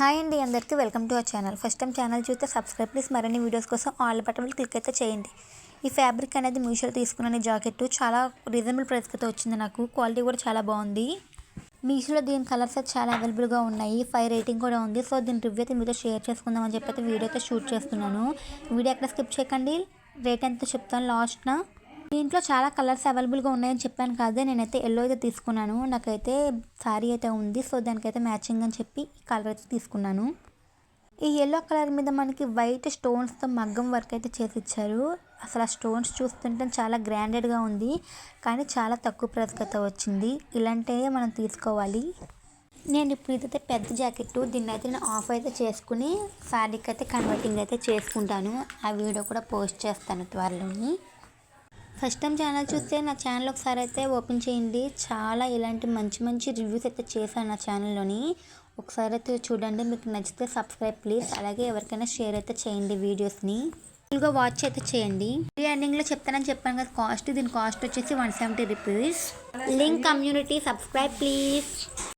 Hi అండి అందరికీ welcome to our channel. First time channel చూస్తే సబ్స్క్రైబ్ ప్లీజ్ మరిన్ని వీడియోస్ కోసం ఆల్ బటన్లు క్లిక్ అయితే చేయండి. ఈ ఫ్యాబ్రిక్ అనేది మీషోలో తీసుకున్న జాకెట్ చాలా రీజనబుల్ ప్రైస్కి వచ్చింది నాకు. క్వాలిటీ కూడా చాలా బాగుంది. మీషోలో దీని కలర్స్ అయితే చాలా అవైలబుల్గా ఉన్నాయి. ఫైవ్ రేటింగ్ కూడా ఉంది. సో దీని రివ్యూ అయితే మీతో షేర్ చేసుకుందామని చెప్పి అయితే వీడియో అయితే షూట్ చేస్తున్నాను. వీడియో ఎక్కడ స్కిప్ చేయకండి. రేట్ ఎంత చెప్తాను లాస్ట్న. దీంట్లో చాలా కలర్స్ అవైలబుల్గా ఉన్నాయని చెప్పాను కాదే నేనైతే ఎల్లో అయితే తీసుకున్నాను. నాకైతే శారీ అయితే ఉంది సో దానికైతే మ్యాచింగ్ అని చెప్పి ఈ కలర్ అయితే తీసుకున్నాను. ఈ ఎల్లో కలర్ మీద మనకి వైట్ స్టోన్స్తో మగ్గం వర్క్ అయితే చేసి ఇచ్చారు. అసలు ఆ స్టోన్స్ చూస్తుంటే చాలా గ్రాండెడ్గా ఉంది కానీ చాలా తక్కువ ప్రైస్కి అయితే వచ్చింది. ఇలాంటివే మనం తీసుకోవాలి. నేను ఇప్పుడు ఇదైతే పెద్ద జాకెట్ దీన్ని అయితే నేను ఆఫ్ అయితే చేసుకుని ఫ్యాబ్రిక్ అయితే కన్వర్టింగ్ అయితే చేసుకుంటాను. ఆ వీడియో కూడా పోస్ట్ చేస్తాను త్వరలోని. ఫస్ట్ టైం ఛానల్ చూస్తే నా ఛానల్ ఒకసారి అయితే ఓపెన్ చేయండి. చాలా ఇలాంటి మంచి మంచి రివ్యూస్ అయితే చేశాను నా ఛానల్లోని. ఒకసారి అయితే చూడండి మీకు నచ్చితే సబ్స్క్రైబ్ ప్లీజ్. అలాగే ఎవరికైనా షేర్ అయితే చేయండి వీడియోస్ని. ఫుల్గా వాచ్ అయితే చేయండి. ఈ ఎండింగ్లో చెప్తానని చెప్పాను కదా కాస్ట్ దీని కాస్ట్ వచ్చేసి one seventy rupees. Link community subscribe please.